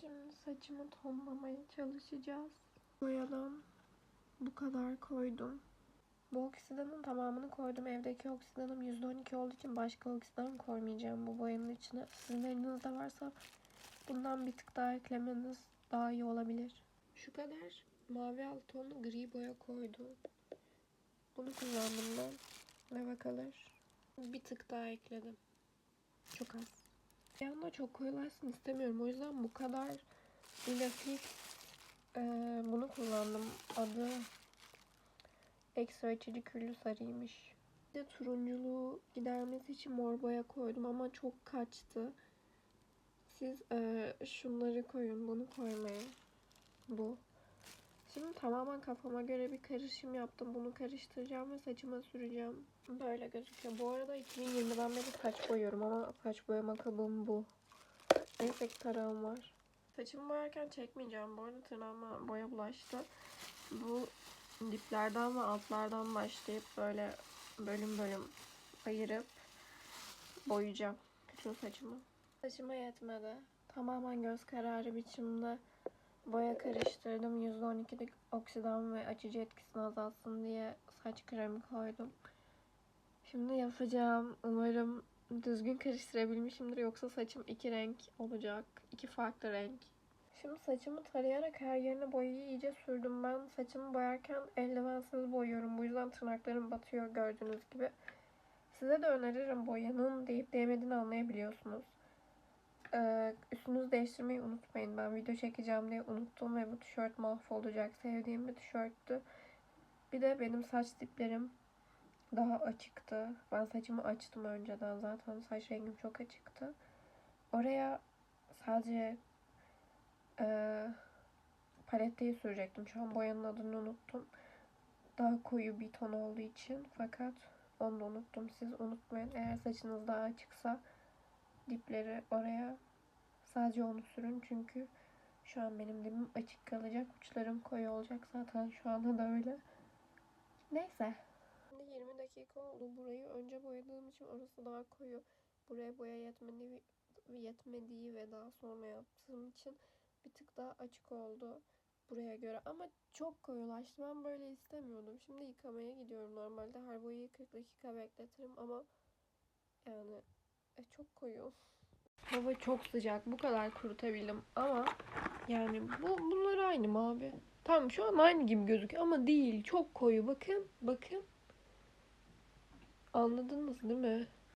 Şimdi saçımı tonlamaya çalışacağız. Boyadan bu kadar koydum. Bu oksidanın tamamını koydum. Evdeki oksidanım %12 olduğu için başka oksidan koymayacağım bu boyanın içine. Sizin elinizde varsa bundan bir tık daha eklemeniz daha iyi olabilir. Şu kadar mavi alt tonlu gri boya koydum. Bunu kullandım ben. Ve bakalır. Bir tık daha ekledim. Çok az. Anda çok koyulaşsın istemiyorum. O yüzden bu kadar ilafik eee, bunu kullandım. Adı ekstra açıcı küllü sarıymış. Bir de turunculuğu gidermesi için mor boya koydum ama çok kaçtı. Siz eee, şunları koyun. Bunu koymayın. Bu. Şimdi tamamen kafama göre bir karışım yaptım. Bunu karıştıracağım ve saçıma süreceğim. Böyle gözüküyor. Bu arada 2020'den beri saç boyuyorum ama saç boyama kabım bu. Neyse ki tarağım var. Saçımı boyarken çekmeyeceğim. Bu arada tırnağıma boya bulaştı. Bu diplerden ve altlardan başlayıp böyle bölüm bölüm ayırıp boyayacağım bütün saçımı. Saçıma yetmedi. Tamamen göz kararı biçimde boya karıştırdım. %12'lik oksidan ve açıcı etkisini azaltsın diye saç kremi koydum. Şimdi yapacağım. Umarım düzgün karıştırabilmişimdir. Yoksa saçım iki renk olacak. iki farklı renk. Şimdi saçımı tarayarak her yerine boyayı iyice sürdüm. Ben saçımı boyarken eldivensiz boyuyorum. Bu yüzden tırnaklarım batıyor gördüğünüz gibi. Size de öneririm boyanın deyip değmediğini anlayabiliyorsunuz. Ee, üstünüzü değiştirmeyi unutmayın. Ben video çekeceğim diye unuttum ve bu tişört mahvolacak. Sevdiğim bir tişörttü. Bir de benim saç diplerim daha açıktı. Ben saçımı açtım önceden zaten. Saç rengim çok açıktı. Oraya sadece eee paletteyi sürecektim. Şu an boyanın adını unuttum. Daha koyu bir ton olduğu için. Fakat onu da unuttum. Siz unutmayın. Eğer saçınız daha açıksa dipleri oraya sadece onu sürün. Çünkü şu an benim dibim açık kalacak. Uçlarım koyu olacak zaten şu anda da öyle. Neyse. Şimdi 20 dakika oldu. Burayı önce boyadığım için orası daha koyu. Buraya boya yetmediği, yetmediği ve daha sonra yaptığım için bir tık daha açık oldu buraya göre. Ama çok koyulaştı. Ben böyle istemiyordum. Şimdi yıkamaya gidiyorum. Normalde her boyayı 40 dakika bekletirim ama yani e, çok koyu. Hava çok sıcak. Bu kadar kurutabildim ama yani bu bunlar aynı mı abi? Tamam şu an aynı gibi gözüküyor ama değil. Çok koyu. Bakın. Bakın. Anladınız değil mi?